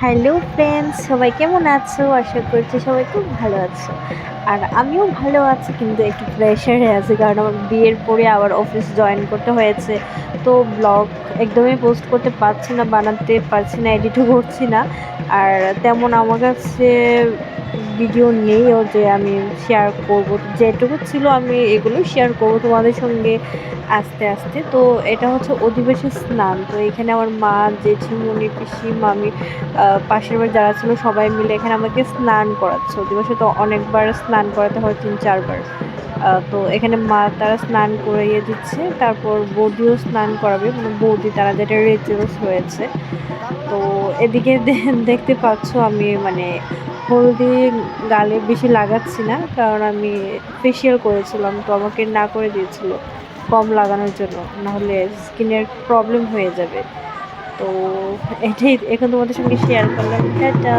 Hello friends, সবাই কেমন আছো? আশা করছি সবাই খুব ভালো আছো। আর আমিও ভালো আছি, কিন্তু একটু প্রেশারে আছি, কারণ আমার বিয়ের পরে আবার অফিস জয়েন করতে হয়েছে। তো ব্লগ একদমই পোস্ট করতে পারছি না, বানাতে পারছি না এডিটও করছি না। আর তেমন আমার কাছে ভিডিও নেইও যে আমি শেয়ার করব। যেটুকু ছিল আমি এগুলো শেয়ার করব তোমাদের সঙ্গে আস্তে আস্তে। তো এটা হচ্ছে অধিবেশী স্নান। তো এখানে আমার মা, জেঠিমণি পিসি মামি পাশের বাড়ি যারা ছিল সবাই মিলে এখানে আমাকে স্নান করাচ্ছে। অধিবেশে তো অনেকবার স্নান করাতে হয়, তিন, চারবার। তো এখানে মা তারা স্নান করিয়ে দিচ্ছে, তারপর বৌদিও স্নান করাবে মানে বৌদি তারা যেটা রিচুয়ালস হয়েছে তো এদিকে দেখতে পাচ্ছ আমি মানে হলদি গালে বেশি লাগাচ্ছি না, কারণ আমি ফেসিয়াল করেছিলাম, তো আমাকে না করে দিয়েছিল কম লাগানোর জন্য, নাহলে স্কিনের প্রবলেম হয়ে যাবে। তো এটাই, এখন তোমাদের সঙ্গে শেয়ার করলাম। টাটা!